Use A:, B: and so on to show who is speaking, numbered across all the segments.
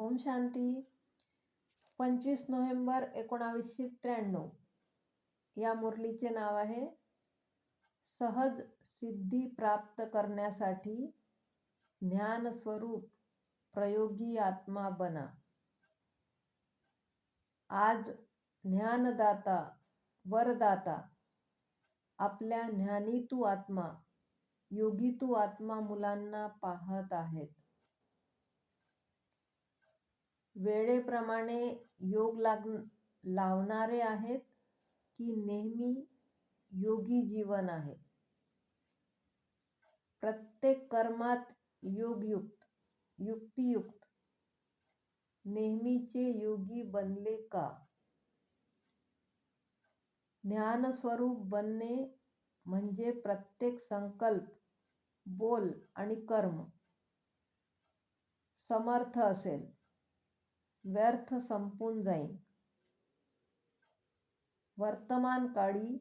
A: ओम शांती. पंचवीस नोव्हेंबर एकोणावीसशे त्र्याण्णव. या मुरलीचे नाव आहे सहज सिद्धी प्राप्त करण्यासाठी ज्ञानस्वरूप प्रयोगी आत्मा बना. आज ज्ञानदाता वरदाता आपल्या ज्ञानीतू आत्मा योगीतू आत्मा मुलांना पाहत आहेत. वेळेप्रमाणे योग लाग लावणारे आहेत की नेहमी योगी जीवन आहे. प्रत्येक कर्मात योगयुक्त युक्तियुक्त नेहमीचे योगी बनले का? ज्ञानस्वरूप बनणे म्हणजे प्रत्येक संकल्प बोल आणि कर्म. समर्थ असेल. व्यर्थ संपून जाईन. वर्तमान काळी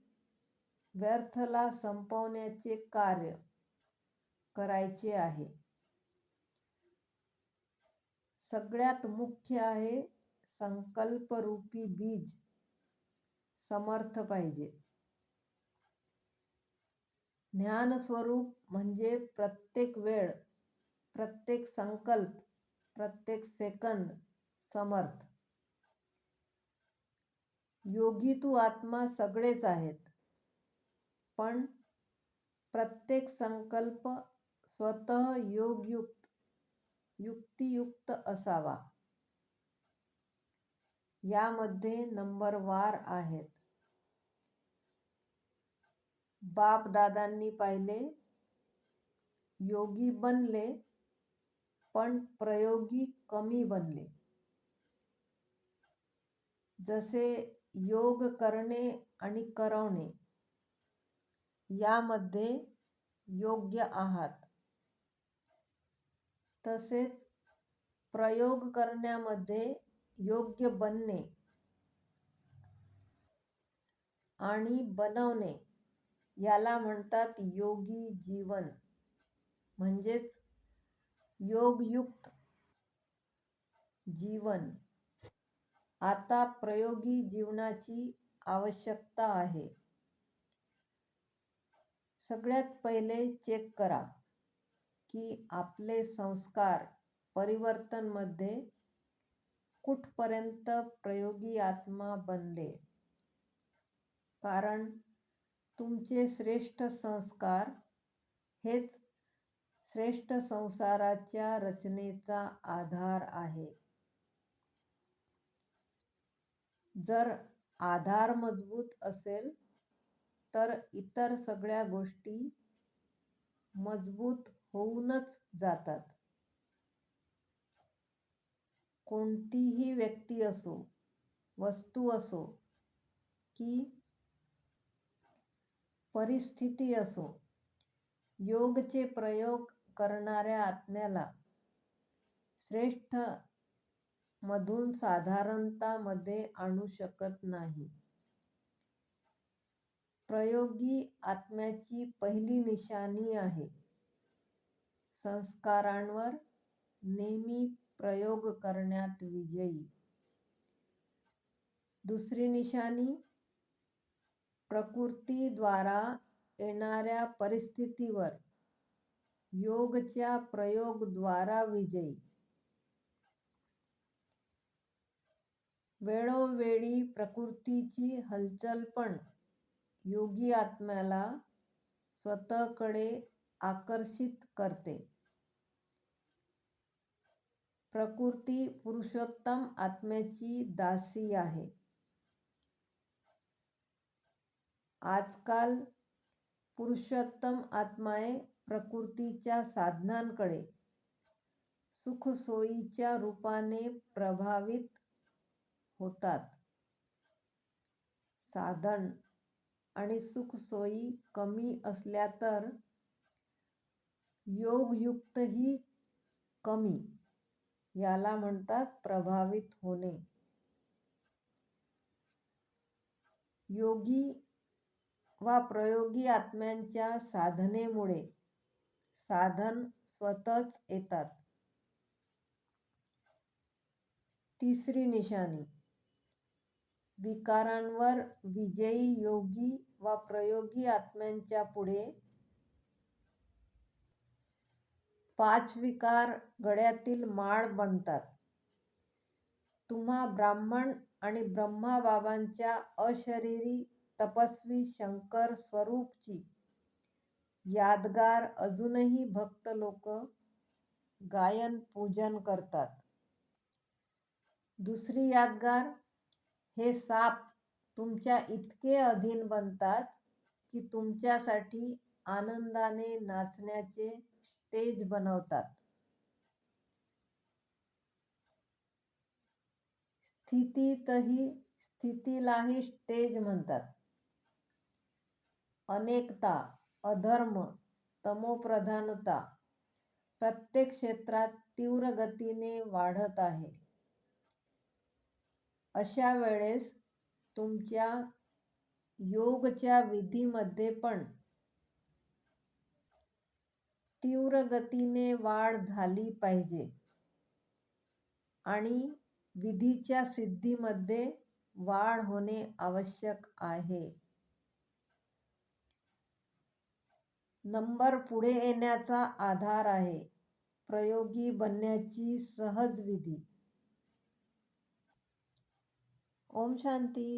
A: व्यर्थला संपवण्याचे कार्य करायचे आहे. सगळ्यात मुख्य आहे संकल्परूपी बीज समर्थ पाहिजे. ज्ञानस्वरूप म्हणजे प्रत्येक वेळ प्रत्येक संकल्प प्रत्येक सेकंद समर्थ. योगी तू आत्मा सगळेच आहेत. पण प्रत्येक संकल्प स्वतः योगयुक्त युक्तियुक्त असावा. यामध्ये नंबरवार आहेत. बाप दादांनी पाहिले योगी बनले पण प्रयोगी कमी बनले. जसे योग करणे आणि करवणे यामध्ये योग्य आहात. तसेच प्रयोग करण्यामध्ये योग्य बनणे आणि बनवणे याला म्हणतात योगी जीवन. म्हणजेच योगयुक्त जीवन. आता प्रयोगी जीवनाची आवश्यकता आहे. सगळ्यात पहिले चेक करा की आपले संस्कार परिवर्तनमध्ये कुठपर्यंत प्रयोगी आत्मा बनले. कारण तुमचे श्रेष्ठ संस्कार हेच श्रेष्ठ संसाराच्या रचनेचा आधार आहे. जर आधार मजबूत असेल तर इतर सगळ्या गोष्टी मजबूत होऊनच जातात. कोणतीही व्यक्ती असो वस्तू असो की परिस्थिती असो योगचे प्रयोग करणाऱ्या आत्म्याला श्रेष्ठ मधून साधारणता मध्ये आणू शकत नाही. प्रयोगी आत्म्याची पहिली निशाणी आहे. संस्कारांवर नेहमी प्रयोग करण्यात विजयी. दुसरी निशाणी प्रकृतीद्वारा येणाऱ्या परिस्थितीवर योगच्या प्रयोगद्वारा विजयी. वेळोवेळी प्रकृतीची हलचल पण योगी आत्म्याला स्वतःकडे आकर्षित करते. प्रकृती पुरुषोत्तम आत्म्याची दासी आहे. आजकाल पुरुषोत्तम आत्माए प्रकृतीच्या साधनांकडे सुखसोयीच्या रूपाने प्रभावित होतात. साधन आणि सुखसोयी कमी असल्या तर योगयुक्तही कमी याला म्हणतात प्रभावित होणे. योगी वा प्रयोगी आत्म्यांच्या साधनेमुळे साधन स्वतःच येतात. तिसरी निशाणी विकारांवर विजयी योगी वा प्रयोगी आत्म्यांच्या पुढे. पाच विकार गळ्यातील माळ बनतात. तुम्हा ब्राह्मण आणि ब्रह्माबाबांच्या अशरीरी तपस्वी शंकर स्वरूपची यादगार अजूनही भक्त लोक गायन पूजन करतात. दुसरी यादगार हे साप तुमच्या इतके अधीन बनतात की तुमच्यासाठी आनंदाने नाचण्याचे स्टेज बनवतात. स्थितीतही स्थितीलाही स्टेज म्हणतात. अनेकता अधर्म तमोप्रधानता प्रत्येक क्षेत्रात तीव्र गतीने वाढत आहे. अशा वेळेस तुमच्या योगच्या विधीमध्ये पण तीव्र गतीने वाढ झाली पाहिजे. आणि विधीच्या सिद्धीमध्ये वाढ होणे आवश्यक आहे. नंबर पुढे येण्याचा आधार आहे. प्रयोगी बनण्याची सहज विधी. ओम शांती.